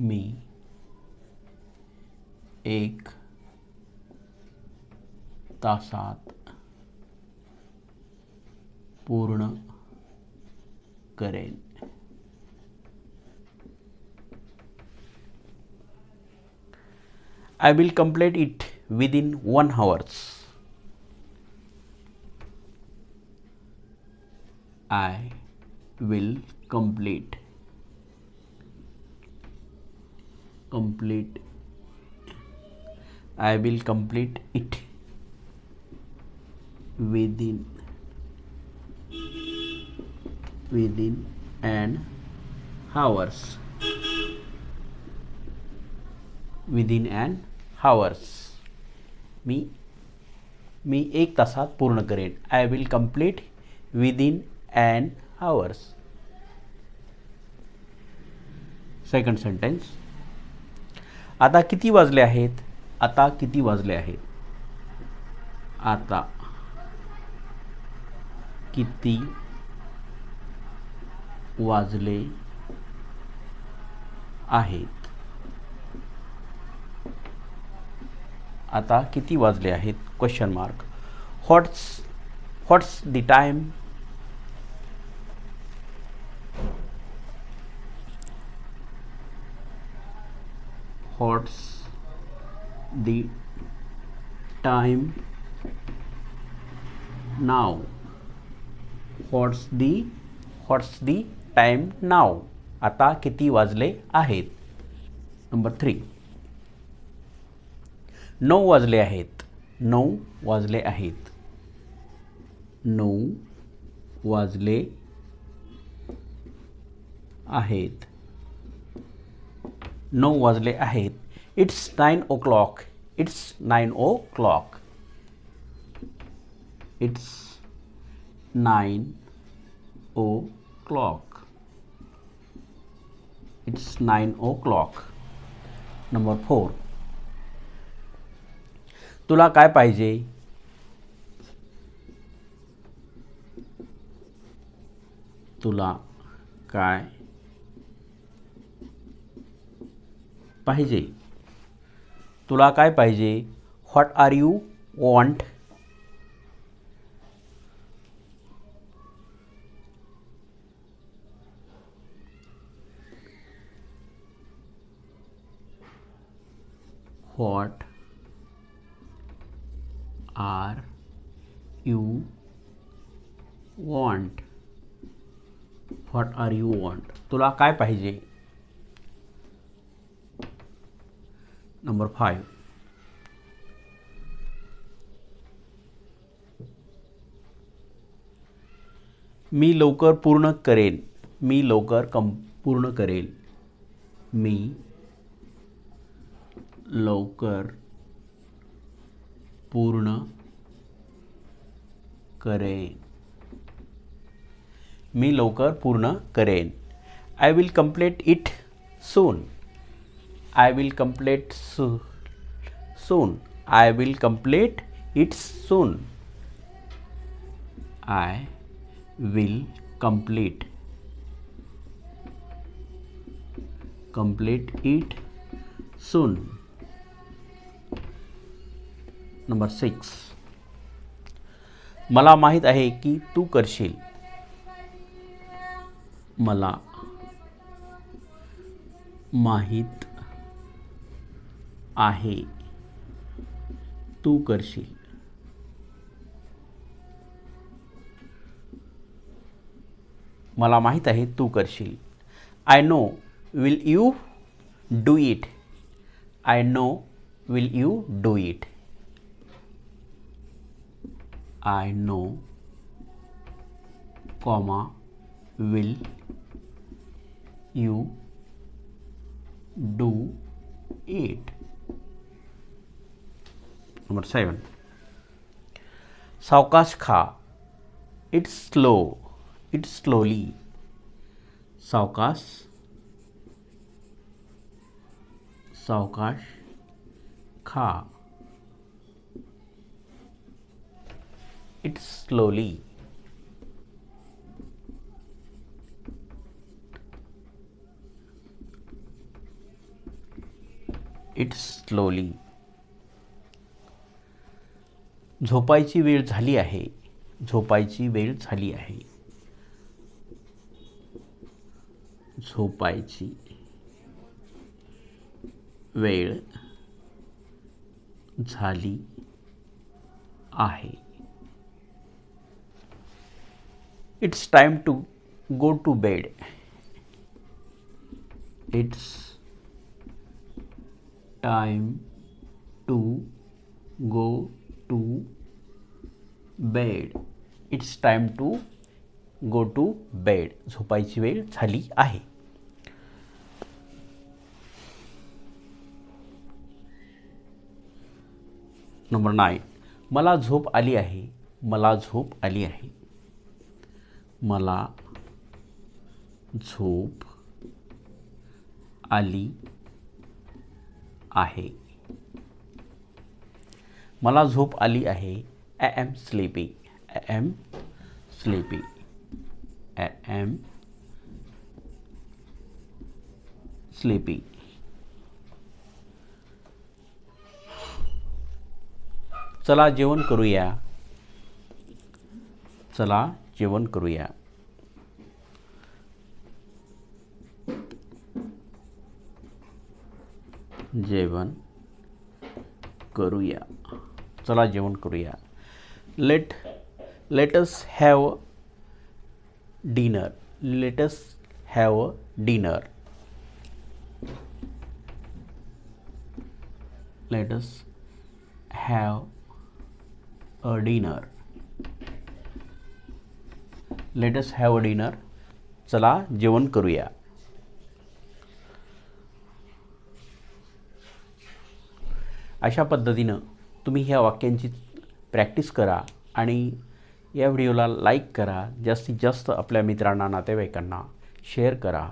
मी. एक तासात पूर्ण करेन. I will complete it within one hours I will complete complete I will complete it within within an hours within an hours मी मी एक तासात पूर्ण करेन I will complete within and hours second sentence आता किती वाजले आहेत? आता किती वाजले आहेत? आता किती वाजले आहेत? आता किती वाजले आहेत? Question mark what's what's the time what's the time now. What's the what's the time now. आता किती वाजले आहेत? नंबर थ्री नऊ वाजले आहेत. नऊ वाजले आहेत. नऊ वाजले आहेत. नऊ वाजले आहेत. It's nine O clock it's nine O clock it's nine O clock it's nine O clock number four तुला काय पाहिजे? तुला काय पाहिजे? तुला काय पाहिजे? What R you want what R you want what R you want तुला काय पाहिजे? नंबर फाईव्ह मी लवकर पूर्ण करेन. मी लवकर कम पूर्ण करेन मी लवकर पूर्ण करेन. मी लवकर पूर्ण करेन. I will complete it soon I will complete सुन आई विल कंप्लीट इट्स सुन I will complete complete it सुन नंबर सिक्स मला माहित आहे की तू करशील. मला माहित आहे. तू करशील. मला माहीत आहे तू करशील. I know will you do it I know will you do it I know comma will you do it Number 7. Saukash It's slow. It's slowly. Saukash. Saukash ka. It's slowly. It's slowly. झोपायची वेळ झाली आहे. झोपायची वेळ झाली आहे. झोपायची वेळ झाली आहे. It's time to go to bed it's time to go to bed it's time to go to bed झोपायची वेळ झाली आहे. नंबर नाईन मला झोप आली आहे. मला झोप आली आहे. मला झोप आली आहे. मला झोप आली आहे. I am sleepy I am sleepy I am sleepy चला जेवण करूया. चला जेवण करूया. जेवण करूया. चला जेवण करूया. Let let's have dinner let's have dinner let's have a dinner let's have a dinner चला जेवण करूया. अशा पद्धतीनं तुम्ही ह्या वाक्यांची प्रॅक्टिस करा आणि या व्हिडिओला लाईक करा. जास्तीत जास्त आपल्या मित्रांना नातेवाईकांना शेअर करा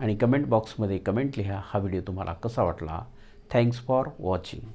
आणि कमेंट बॉक्समध्ये कमेंट लिहा. हा व्हिडिओ तुम्हाला कसा वाटला? Thanks for watching.